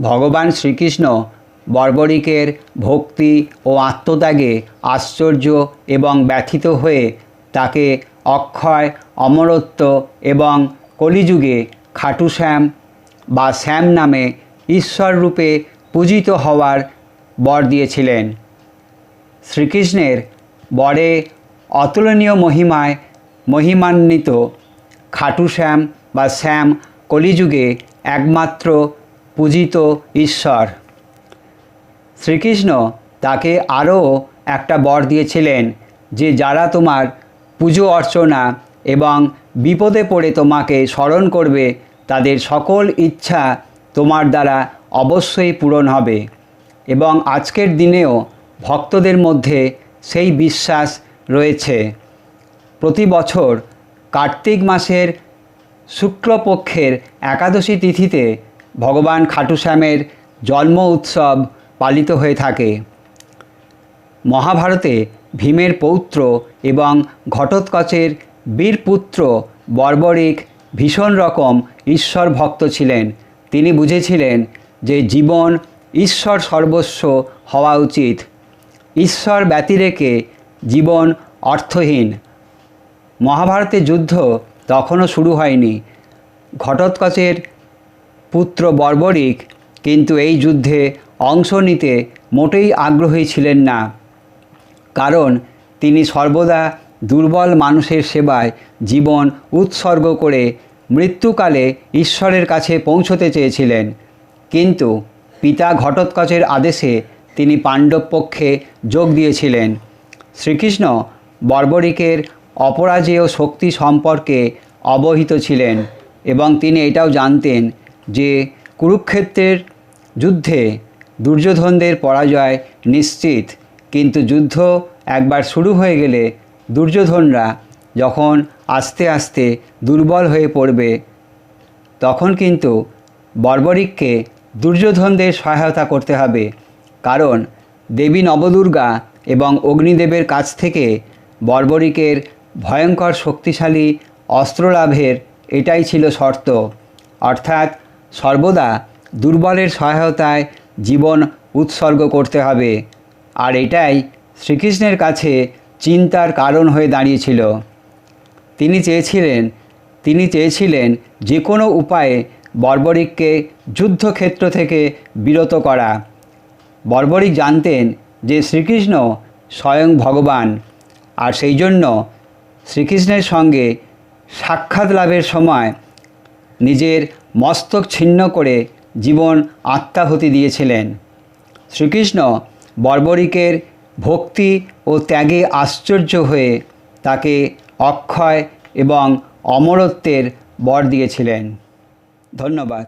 ভগবান শ্রীকৃষ্ণ বর্বরিকের ভক্তি ও আত্মত্যাগে আশ্চর্য এবং ব্যথিত হয়ে তাকে অক্ষয়, অমরত্ব এবং কলিযুগে খাটু শ্যাম বা শ্যাম নামে ঈশ্বর রূপে পূজিত হওয়ার বর দিয়েছিলেন। শ্রীকৃষ্ণের বরে অতুলনীয় মহিমায় মহিমান্বিত খাটু শ্যাম বা শ্যাম কলিযুগে একমাত্র পূজিত ঈশ্বর। শ্রীকৃষ্ণ তাকে আরও একটা বর দিয়েছিলেন, যে যারা তোমার পুজো অর্চনা এবং বিপদে পড়ে তোমাকে স্মরণ করবে, তাদের সকল ইচ্ছা তোমার দ্বারা অবশ্যই পূরণ হবে। এবং আজকের দিনেও ভক্তদের মধ্যে সেই বিশ্বাস রয়েছে। প্রতি বছর কার্তিক মাসের শুক্লপক্ষের একাদশী তিথিতে ভগবান খাটুশ্যামের জন্ম উৎসব পালিত হয়ে থাকে। মহাভারতে ভীমের পৌত্র এবং ঘটোৎকচের বীরপুত্র বর্বরিক ভীষণ রকম ঈশ্বর ভক্ত ছিলেন। তিনি বুঝেছিলেন যে জীবন ঈশ্বর সর্বস্ব হওয়া উচিত। ঈশ্বর ব্যতিরেকে জীবন অর্থহীন। মহাভারতের যুদ্ধ তখনও শুরু হয়নি। ঘটোৎকচের পুত্র বর্বরিক, কিন্তু এই যুদ্ধে অংশ নিতে মোটেই আগ্রহী ছিলেন না। কারণ তিনি সর্বদা দুর্বল মানুষের সেবায় জীবন উৎসর্গ করে মৃত্যুকালে ঈশ্বরের কাছে পৌঁছতে চেয়েছিলেন। কিন্তু পিতা ঘটোৎকচের আদেশে তিনি পাণ্ডব পক্ষে যোগ দিয়েছিলেন। শ্রীকৃষ্ণ বর্বরিকের অপরাজেয় শক্তি সম্পর্কে অবহিত ছিলেন এবং তিনি এটাও জানতেন যে কুরুক্ষেত্রের যুদ্ধে দুর্যোধনদের পরাজয় নিশ্চিত, কিন্তু যুদ্ধ একবার শুরু হয়ে গেলে দুর্যোধনরা যখন আস্তে আস্তে দুর্বল হয়ে পড়বে, তখন কিন্তু বর্বরিককে দুর্যোধনদের সহায়তা করতে হবে। কারণ দেবী নবদুর্গা এবং অগ্নিদেবের কাছ থেকে বর্বরিকের ভয়ঙ্কর শক্তিশালী অস্ত্র লাভের এটাই ছিল শর্ত। অর্থাৎ সর্বদা দুর্বলের সহায়তায় জীবন উৎসর্গ করতে হবে। আর এটাই শ্রীকৃষ্ণের কাছে চিন্তার কারণ হয়ে দাঁড়িয়েছিল। তিনি চেয়েছিলেন তিনি চেয়েছিলেন যে কোনো উপায়ে বর্বরিককে যুদ্ধক্ষেত্র থেকে বিরত করা। বর্বরিক জানতেন যে শ্রীকৃষ্ণ স্বয়ং ভগবান, আর সেই জন্য শ্রীকৃষ্ণের সঙ্গে সাক্ষাৎ লাভের সময় নিজের মস্তক ছিন্ন করে জীবন আত্মাহুতি দিয়েছিলেন। শ্রীকৃষ্ণ বর্বরিকের ভক্তি ও ত্যাগে আশ্চর্য হয়ে তাকে অক্ষয় এবং অমরত্বের বর দিয়েছিলেন। ধন্যবাদ।